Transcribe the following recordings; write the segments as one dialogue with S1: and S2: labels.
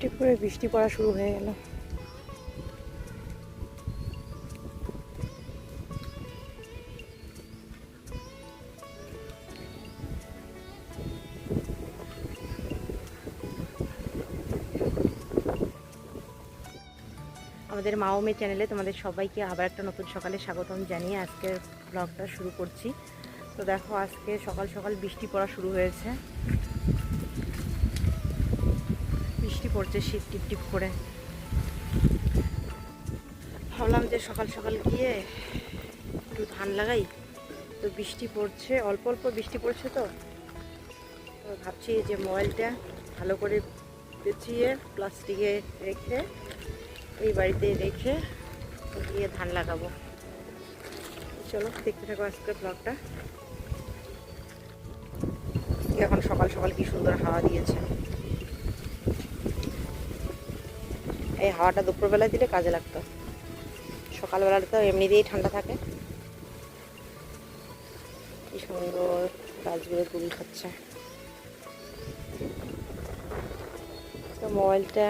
S1: টিপ করে বৃষ্টি পড়া শুরু হয়ে গেল। আমাদের মাওমে চ্যানেলে তোমাদের সবাইকে আবার একটা নতুন সকালে স্বাগতম জানিয়ে আজকের ব্লগটা শুরু করছি। তো দেখো, আজকে সকাল সকাল বৃষ্টি পড়া শুরু হয়েছে। বৃষ্টি পড়ছে, শীত টিপ টিপ করে। ভাবলাম যে সকাল সকাল গিয়ে একটু ধান লাগাই। তো বৃষ্টি পড়ছে, অল্প অল্প বৃষ্টি পড়ছে তো। ভাবছি যে মোবাইলটা ভালো করে পেঁচিয়ে প্লাস্টিকে রেখে এই বাড়িতে রেখে গিয়ে ধান লাগাবো। চলো, দেখতে থাকো আজকের ব্লগটা এখন সকাল সকাল কি সুন্দর হাওয়া দিয়েছে। এই হাওয়াটা দুপুরবেলায় দিলে কাজে লাগতো। সকালবেলাটা তো এমনিতেই ঠান্ডা থাকে। কি সুন্দর গাছগুলো তুল খাচ্ছে। তো মোবাইলটা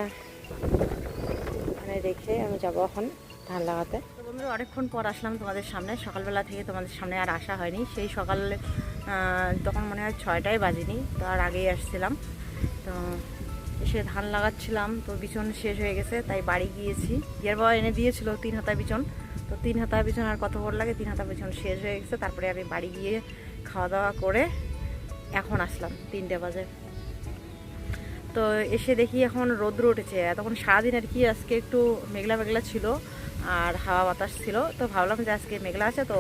S1: ওখানে রেখে আমি যাব এখন ধান লাগাতে। বন্ধুরা, অনেকক্ষণ পর আসলাম তোমাদের সামনে। সকালবেলা থেকে তোমাদের সামনে আর আসা হয়নি। সেই সকালে তখন মনে হয় ছয়টাই বাজেনি, তো আর আগেই আসছিলাম। তো এসে ধান লাগাচ্ছিলাম, তো বিচন শেষ হয়ে গেছে, তাই বাড়ি গিয়েছি। বিয়ের বাবা এনে দিয়েছিল তিন হাতা বিচন তো তিন হাতা বিচন আর কত বড় লাগে, তিন হাতা বিচন শেষ হয়ে গেছে, তারপরে আমি বাড়ি গিয়ে খাওয়া দাওয়া করে এখন আসলাম তিনটে বাজে। তো এসে দেখি এখন রোদ্র উঠেছে তখন সারাদিন আর কি আজকে একটু মেঘলা মেঘলা ছিল আর হাওয়া বাতাস ছিল, তো ভাবলাম যে আজকে মেঘলা আছে, তো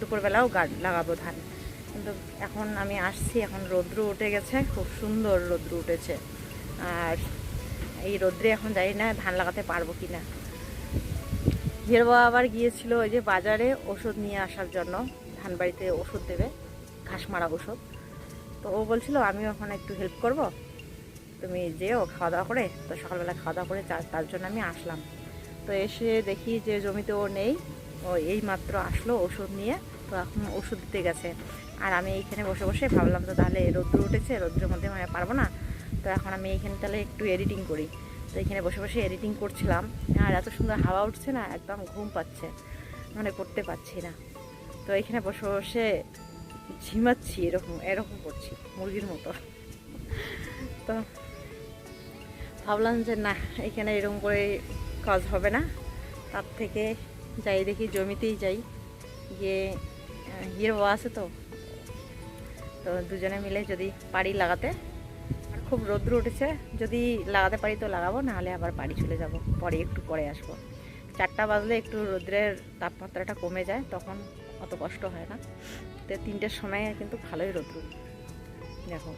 S1: দুপুরবেলাও গাছ লাগাবো ধান। কিন্তু এখন আমি আসছি, এখন রৌদ্র উঠে গেছে, খুব সুন্দর রৌদ্র উঠেছে। এই রৌদ্রে এখন জানি না ধান লাগাতে পারব কি না হির বাবা আবার গিয়েছিল ওই যে বাজারে ওষুধ নিয়ে আসার জন্য, ধান বাড়িতে ওষুধ দেবে ঘাস মারা ওষুধ। তো ও বলছিল, আমিও এখন একটু হেল্প করব। তুমি যেও খাওয়া দাওয়া করে, তো সকালবেলা খাওয়া দাওয়া করে তার জন্য আমি আসলাম। তো এসে দেখি যে জমিতে ও নেই, ও এই মাত্র আসলো ওষুধ নিয়ে, তো এখন ওষুধ দিতে গেছে। আর আমি এইখানে বসে বসে ভাবলাম তো তাহলে রৌদ্র উঠেছে, রৌদ্রের মধ্যে মানে পারব না তো এখন আমি এইখানে তাহলে একটু এডিটিং করি। তো এখানে বসে বসে এডিটিং করছিলাম। আর এত সুন্দর হাওয়া উঠছে না, একদম ঘুম পাচ্ছে। মানে করতে পারছি না। তো এখানে বসে বসে ঝিমাচ্ছি, এরকম এরকম করছি, মুরগির মতো। তো ভাবলাম যে না, এখানে এরকম করে কাজ হবে না। তার থেকে যাই দেখি জমিতেই যাই। গিয়ে বাবা আছে তো? তো দুজনে মিলে যদি পারি লাগাতে। খুব রৌদ্র উঠেছে। যদি লাগাতে পারি তো লাগাবো, নাহলে আবার বাড়ি চলে যাব। পরে একটু পরে আসব। চারটা বাজলে একটু রৌদ্রের তাপমাত্রাটা কমে যায়, তখন অত কষ্ট হয় না। তো তিনটের সময় কিন্তু ভালোই রৌদ্র। দেখো,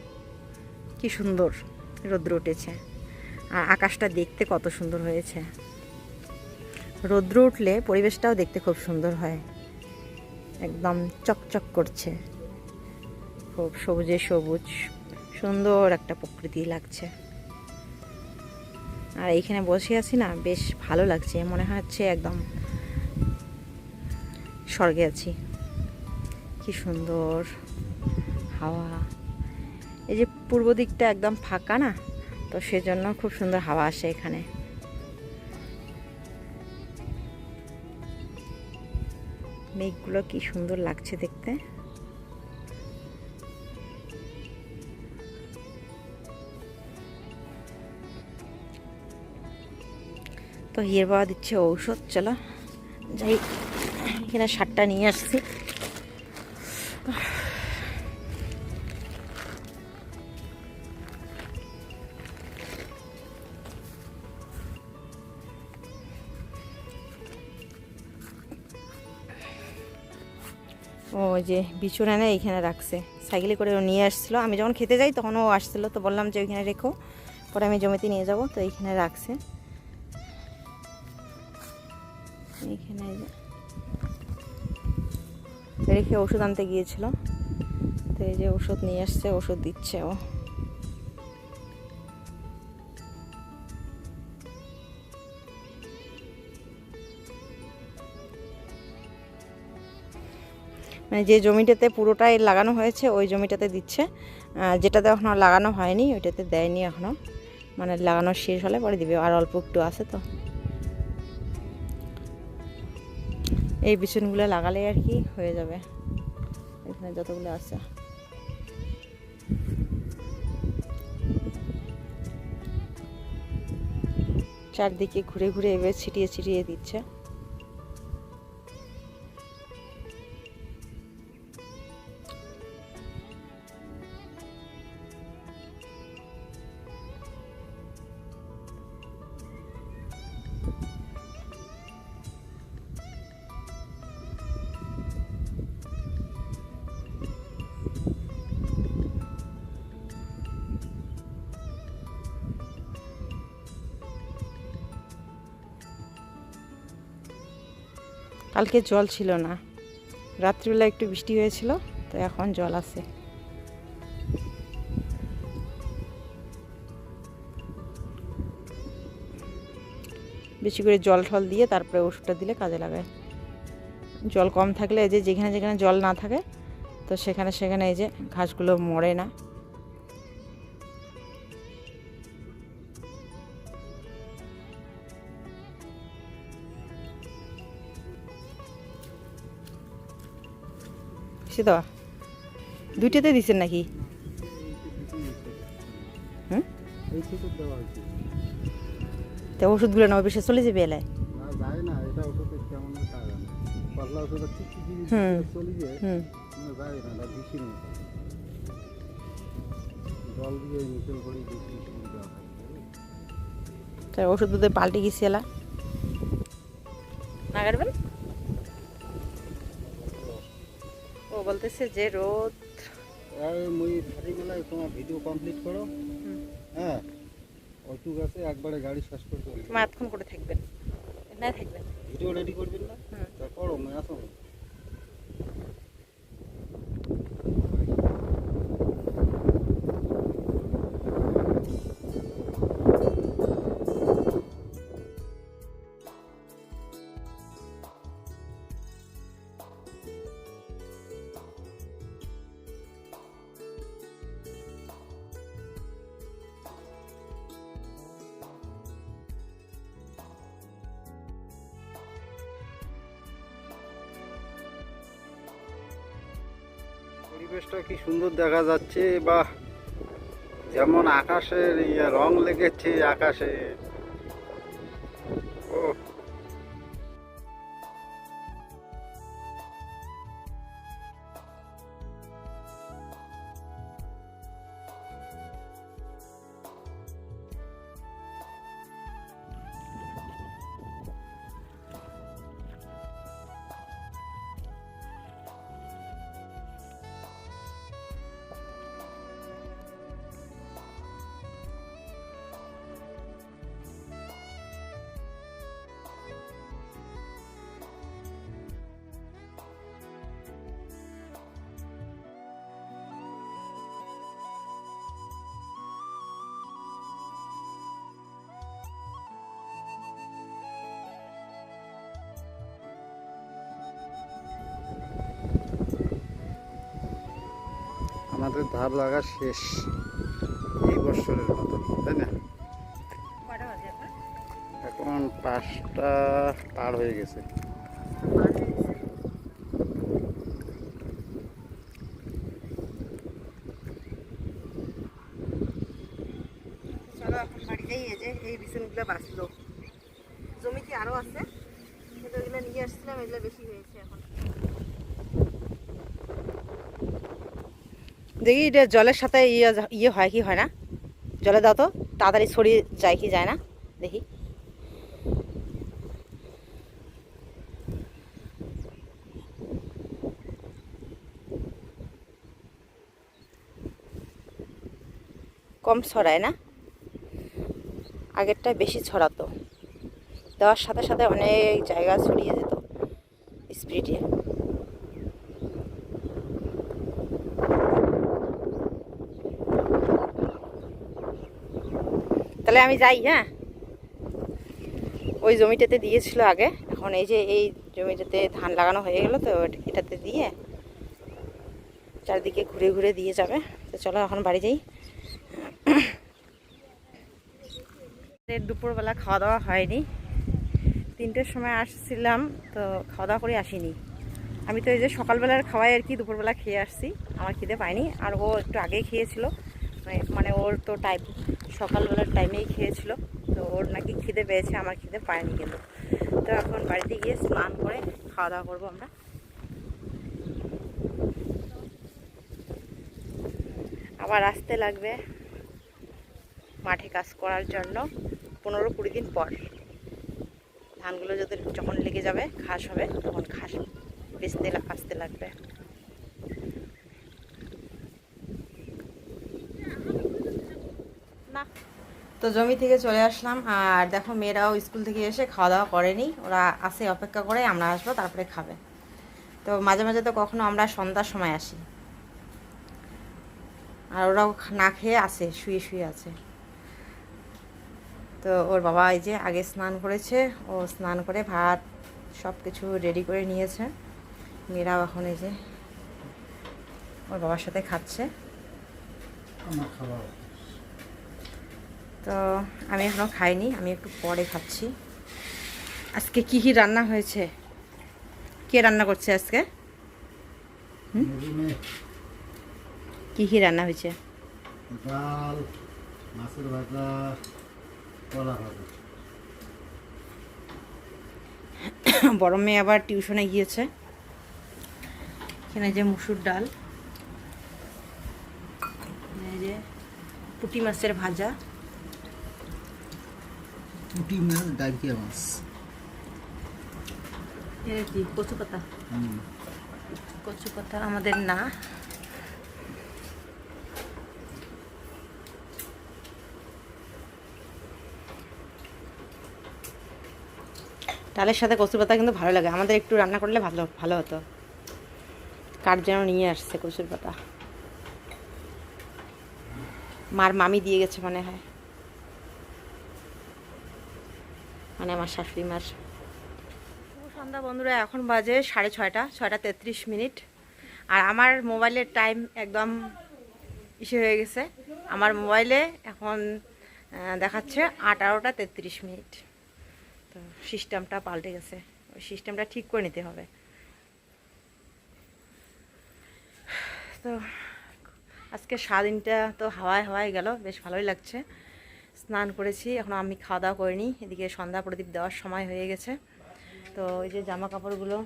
S1: কি সুন্দর রৌদ্র উঠেছে। আর আকাশটা দেখতে কত সুন্দর হয়েছে। রৌদ্র উঠলে পরিবেশটাও দেখতে খুব সুন্দর হয়। একদম চকচক করছে। খুব সবুজে সবুজ। সুন্দর একটা প্রকৃতি লাগছে। আর এইখানে বসে আছি না, বেশ ভালো লাগছে, মনে হচ্ছে একদম স্বর্গে আছি। কি সুন্দর হাওয়া। এই যে পূর্ব দিকটা একদম ফাঁকা না, তো সেজন্য খুব সুন্দর হাওয়া আসে এখানে। মেঘগুলো কি সুন্দর লাগছে দেখতে। তো হিয়ের বাবা দিচ্ছে ঔষধ, চলো যাই। এখানে সারটা নিয়ে আসছি। ও যে বিছুন এনে এইখানে রাখছে। সাইকেলে করে ও নিয়ে আসছিল। আমি যখন খেতে যাই তখন ও আসছিল, তো বললাম যে ওইখানে রেখো। পরে আমি জমিতে নিয়ে যাব, তো এইখানে রাখছে। রেখে ওষুধ আনতে গিয়েছিল। তো এই যে ওষুধ নিয়ে আসছে, ওষুধ দিচ্ছে ও। মানে যে জমিটাতে পুরোটাই লাগানো হয়েছে, ওই জমিটাতে দিচ্ছে। যেটাতে এখনও লাগানো হয়নি, ওইটাতে দেয়নি এখনও মানে লাগানো শেষ হলে পরে দিবে, আর অল্প একটু আছে তো। এই বিছুনগুলো লাগালে আর কি হয়ে যাবে। এখানে যতগুলো আছে। চারদিকে ঘুরে ঘুরে এবার ছিটিয়ে ছিটিয়ে দিচ্ছে। কালকে জল ছিল না। রাত্রিবেলা একটু বৃষ্টি হয়েছিল, তো এখন জল আছে। বেশি করে জল ঠল দিয়ে তারপরে ওষুধটা দিলে কাজে লাগায় জল কম থাকলে এই যে যেখানে যেখানে জল না থাকে, তো সেখানে সেখানে এই যে ঘাসগুলো মরে না।
S2: এটা বেশি নেই জল দিয়ে নিচেল করে বেশি বেশি দেওয়া হয়
S1: তো ওষুধ পাল্টে গেছি এলা না কাটবেন? বলতেছে যে রোদ।
S2: আর মুই তোমার ভিডিও কমপ্লিট করো। হ্যাঁ আছে একবারে গাড়ি শেষ করে
S1: করে থাকবেন। না থাকবেন।
S2: ভিডিও রেডি করবেন না? তারপর মুই আসো। কি সুন্দর দেখা যাচ্ছে বা যেমন আকাশের ইয়ে রং লেগেছে আকাশে। আমাদের ধার লাগা শেষ। এই বছরের মতন তাই না?
S1: এখন?
S2: এখন পাঁচটা পার হয়ে গেছে।
S1: চলো এখন বাড়িতেই এই যে এই বিছুনগুলো বাঁচলো জমি কি আরও আছে কিন্তু এগুলো নিয়ে আসছিলাম এগুলো বেশি হয়েছে এখন দেখি এটা জলের সাথে ইয়ে ইয়ে হয় কি হয় না? জলে দাও তো, তাড়াতাড়ি ছড়িয়ে যায় কি যায় না? দেখি। কম ছড়ায় না? আগেরটা বেশি ছড়াতো। দেওয়ার সাথে সাথে অনেক জায়গা ছড়িয়ে যেত। স্পিডে তাহলে আমি যাই হ্যাঁ? ওই জমিটাতে দিয়েছিল আগে। এখন এই যে এই জমিটাতে ধান লাগানো হয়ে গেল তো এটাতে দিয়ে চারদিকে ঘুরে ঘুরে দিয়ে যাবে। তো চলো এখন বাড়ি যাই। দুপুরবেলা খাওয়া দাওয়া হয়নি। তিনটের সময় আসছিলাম, তো খাওয়া দাওয়া করে আসিনি। আমি তো এই যে সকালবেলার খাওয়াই আর কি, দুপুরবেলা খেয়ে আসছি। আমার খিদে পাইনি আর ও একটু আগেই খেয়েছিল। মানে- মানে ওর তো টাইম সকালবেলার টাইমেই খেয়েছিল। তো ওর নাকি খিদে পেয়েছে, আমার খিদে পায়নি কিন্তু। তো এখন বাড়িতে গিয়ে স্নান করে খাওয়া দাওয়া করব আমরা। আবার আসতে লাগবে মাঠে কাজ করার জন্য পনেরো কুড়ি দিন পর। ধানগুলো যদি যখন লেগে যাবে, ঘাস হবে, তখন ঘাস বেচতে আসতে লাগবে না তো জমি থেকে চলে আসলাম, আর দেখো মেয়েরাও স্কুল থেকে এসে খাওয়া দাওয়া করেনি। ওরা আসে অপেক্ষা করে, আমরা আসব, তারপরে খাবে। তো মাঝে মাঝে তো কখনো আমরা সন্ধ্যার সময় আসি। আর ওরাও না খেয়ে আসে শুয়ে শুয়ে আছে। তো ওর বাবা এই যে আগে স্নান করেছে, ও স্নান করে ভাত সব কিছু রেডি করে নিয়েছে। মেয়েরাও এখন এই যে ওর বাবার সাথে খাচ্ছে। তো আমি এখনও খাইনি আমি একটু পরে খাচ্ছি। আজকে কি কি রান্না হয়েছে? কে রান্না করছে আজকে? কি কি রান্না হয়েছে?
S2: ডাল মাছের ভাজা কলা ভাজা।
S1: বড় মেয়ে আবার টিউশনে গিয়েছে। এখানে যে মুসুর ডাল যে পুঁটি মাছের ভাজা।
S2: পুঁটি মাছ ডাকিয়া মাছ
S1: কি কচু পাতা কচু পাতা আমাদের না ডালের সাথে কচু পাতা কিন্তু ভালো লাগে। আমাদের একটু রান্না করলে ভালো ভালো হতো। কার যেন নিয়ে আসছে কচুর পাতা। মার মামি দিয়ে গেছে মনে হয়। মানে আমার শাশুড়ি মার সন্ধ্যা বন্ধুরা, এখন বাজে সাড়ে ছয়টা ছয়টা তেত্রিশ মিনিট। আর আমার মোবাইলের টাইম একদম ইসে হয়ে গেছে। আমার মোবাইলে এখন দেখাচ্ছে আঠারোটা তেত্রিশ মিনিট। তো সিস্টেমটা পাল্টে গেছে। ওই সিস্টেমটা ঠিক করে নিতে হবে। তো আজকে সারাদিনটা তো হাওয়ায় হাওয়ায় গেল, বেশ ভালোই লাগছে। স্নান করেছি, এখন আমি খাওয়া দাওয়া করিনি। এদিকে সন্ধ্যা প্রদীপ দেওয়ার সময় হয়ে গেছে। তো এই যে জামা কাপড়গুলো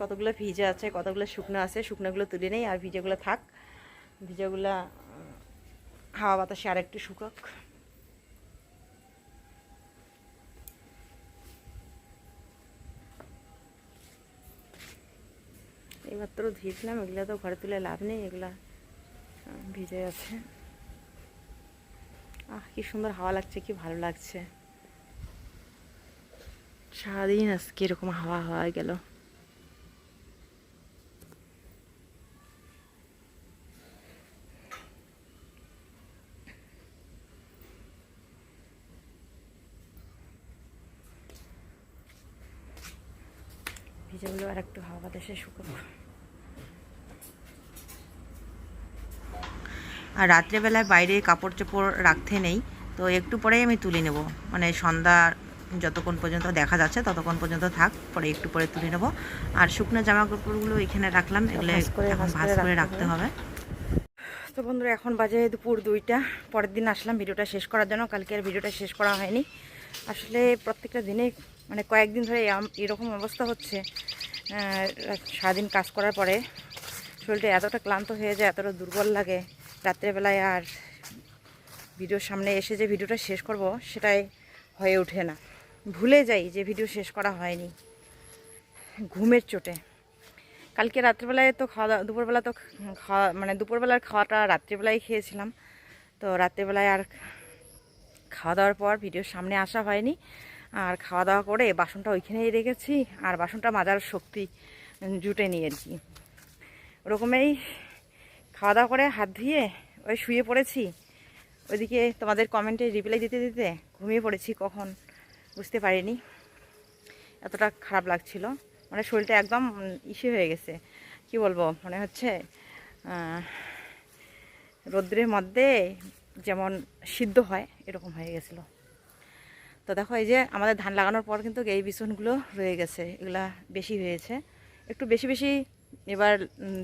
S1: কতগুলো ভিজে আছে, কতগুলো শুকনো আছে, শুকনোগুলো তুলে নেই, আর ভিজেগুলো থাক। ভিজেগুলো হাওয়া বাতাসে আর একটু শুকাক। এইমাত্র ধুয়েছিলাম এগুলো তো ঘরে তুলে লাভ নেই, এগুলা ভিজে আছে। আহ, কি সুন্দর হাওয়া লাগছে, কি ভালো লাগছে। সারাদিন আজকে এরকম হাওয়া হাওয়া গেল। ভিজেগুলো আর একটু হাওয়া বাতাসে শুকাবো। আর রাত্রেবেলায় বাইরে কাপড় চোপড় রাখতে নেই। তো একটু পরেই আমি তুলে নেব। মানে সন্ধ্যা যতক্ষণ পর্যন্ত দেখা যাচ্ছে ততক্ষণ পর্যন্ত থাক পরে একটু পরে তুলে নেব। আর শুকনো জামা কাপড়গুলো এখানে রাখলাম এগুলো
S3: করে-
S1: এখন
S3: ভাঁজ করে রাখতে
S1: হবে। তো বন্ধুরা এখন বাজে দুপুর দুইটা পরের দিন আসলাম ভিডিওটা শেষ করার জন্য কালকে আর ভিডিওটা শেষ করা হয়নি। আসলে প্রত্যেকটা দিনে মানে কয়েকদিন ধরে এরকম অবস্থা হচ্ছে সারাদিন কাজ করার পরে শরীরটা এতটা ক্লান্ত হয়ে যায় এতটা দুর্বল লাগে। রাত্রেবেলায় আর ভিডিওর সামনে এসে যে ভিডিওটা শেষ করব, সেটাই হয়ে ওঠে না। ভুলে যাই যে ভিডিও শেষ করা হয়নি। ঘুমের চোটে। কালকে রাত্রিবেলায় তো খাওয়া দাওয়া, দুপুরবেলা তো খাওয়া মানে দুপুরবেলার খাওয়াটা রাত্রিবেলায় খেয়েছিলাম। তো রাত্রিবেলায় আর খাওয়া দাওয়ার পর ভিডিওর সামনে আসা হয়নি। আর খাওয়া দাওয়া করে বাসনটা ওইখানেই রেখেছি। আর বাসনটা মাজার শক্তি জুটে নিয়ে আর কি ওরকমই খাওয়া দাওয়া করে হাত ধুয়ে ওই শুয়ে পড়েছি। ওইদিকে তোমাদের কমেন্টে রিপ্লাই দিতে দিতে ঘুমিয়ে পড়েছি, কখন বুঝতে পারিনি। এতটা খারাপ লাগছিল। মানে শরীরটা একদম ইসে হয়ে গেছে। কি বলব? মনে হচ্ছে রৌদ্রের মধ্যে যেমন সিদ্ধ হয়, এরকম হয়ে গেছিল। তো দেখো, এই যে আমাদের ধান লাগানোর পর কিন্তু এই বিছনগুলো রয়ে গেছে। এগুলা বেশি হয়েছে। একটু বেশি বেশি এবার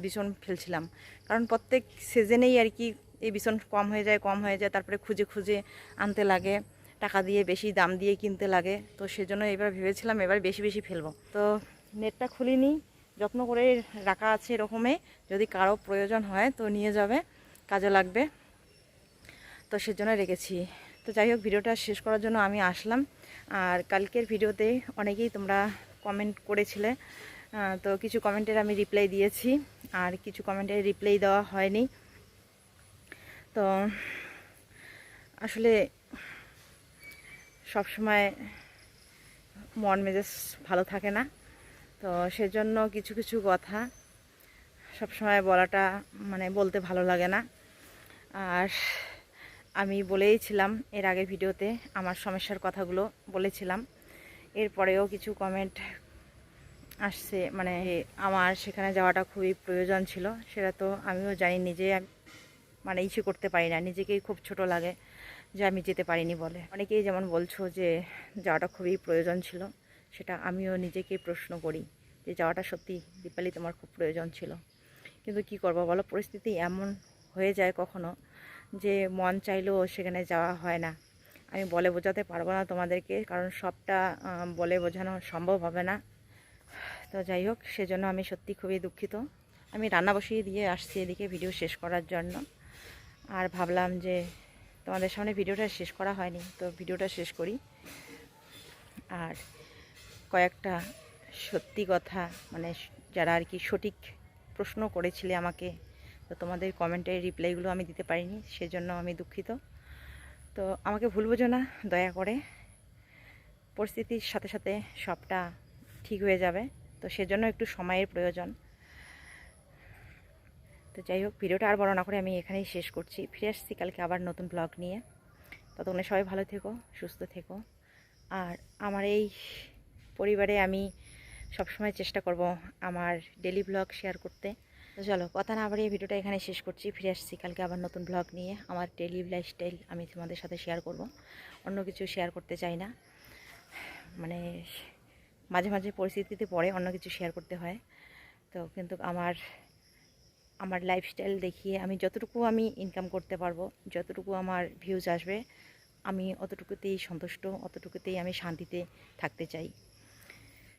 S1: বিছন ফেলছিলাম। কারণ প্রত্যেক সিজনেই আর কি এই বিছন কম হয়ে যায়, কম হয়ে যায়, তারপরে খুঁজে খুঁজে আনতে লাগে, টাকা দিয়ে বেশি দাম দিয়ে কিনতে লাগে। তো সেজন্য এবার ভেবেছিলাম এবার বেশি বেশি ফেলব। তো নেটটা খুলিনি, যত্ন করে রাখা আছে এরকমই যদি কারও প্রয়োজন হয় তো নিয়ে যাবে, কাজে লাগবে। তো সেজন্য রেখেছি। তো যাই হোক, ভিডিওটা শেষ করার জন্য আমি আসলাম। আর কালকের ভিডিওতে অনেকেই তোমরা কমেন্ট করেছিলে। তো কিছু কমেন্টের আমি রিপ্লাই দিয়েছি, আর কিছু কমেন্টের রিপ্লাই দেওয়া হয়নি। তো আসলে সবসময় মন মেজাজ ভালো থাকে না, তো সেজন্য কিছু কিছু কথা সবসময় বলাটা মানে বলতে ভালো লাগে না। আর আমি বলেইছিলাম এর আগের ভিডিওতে আমার সমস্যার কথাগুলো বলেছিলাম, এরপরেও কিছু কমেন্ট আসছে মানে আমার সেখানে যাওয়াটা খুবই প্রয়োজন ছিল। সেটা তো আমিও জানি, নিজে মানে ইচ্ছে করতে পারি না। নিজেকেই খুব ছোট লাগে যে আমি যেতে পারিনি বলে। অনেকেই যেমন বলছো যে যাওয়াটা খুবই প্রয়োজন ছিল, সেটা আমিও নিজেকেই প্রশ্ন করি যে যাওয়াটা সত্যি দীপালি তোমার খুব প্রয়োজন ছিল। কিন্তু কি করব বলো? পরিস্থিতি এমন হয়ে যায় কখনো যে মন চাইলেও সেখানে যাওয়া হয় না। আমি বলে বোঝাতে পারব না তোমাদেরকে, কারণ সবটা বলে বোঝানো সম্ভব হবে না। তো যাই হোক, সেজন্য আমি সত্যি খুবই দুঃখিত। আমি রান্না বসিয়ে দিয়ে আসছি এদিকে ভিডিও শেষ করার জন্য। আর ভাবলাম যে তোমাদের সামনে ভিডিওটা শেষ করা হয়নি, তো ভিডিওটা শেষ করি। আর কয়েকটা সত্যি কথা মানে যারা আর কি সঠিক প্রশ্ন করেছিলে আমাকে, তো তোমাদের কমেন্টের রিপ্লাইগুলো আমি দিতে পারিনি, সেজন্য আমি দুঃখিত। তো আমাকে ভুল বোঝো না, দয়া করে। পরিস্থিতির সাথে সাথে সবটা ঠিক হয়ে যাবে। তো সেজন্য একটু সময়ের প্রয়োজন। তো যাই হোক, ভিডিওটা আর বড় না করে আমি এখানেই শেষ করছি। ফিরে আসছি কালকে আবার নতুন ব্লগ নিয়ে। ততক্ষণে সবাই ভালো থেকো, সুস্থ থেকো। আর আমার এই পরিবারে আমি সবসময় চেষ্টা করব আমার ডেলি ব্লগ শেয়ার করতে। তো চলো, কথা না বাড়িয়ে ভিডিওটা এখানে শেষ করছি। ফিরে আসছি কালকে আবার নতুন ব্লগ নিয়ে। আমার ডেলি লাইফস্টাইল আমি তোমাদের সাথে শেয়ার করব। অন্য কিছু শেয়ার করতে চাই না। মানে মাঝে মাঝে পরিস্থিতিতে পড়ে অন্য কিছু শেয়ার করতে হয়। তো কিন্তু আমার আমার লাইফস্টাইল দেখিয়ে আমি যতটুকু আমি ইনকাম করতে পারব, যতটুকু আমার ভিউজ আসবে, আমি অতটুকুতেই সন্তুষ্ট, অতটুকুতেই আমি শান্তিতে থাকতে চাই।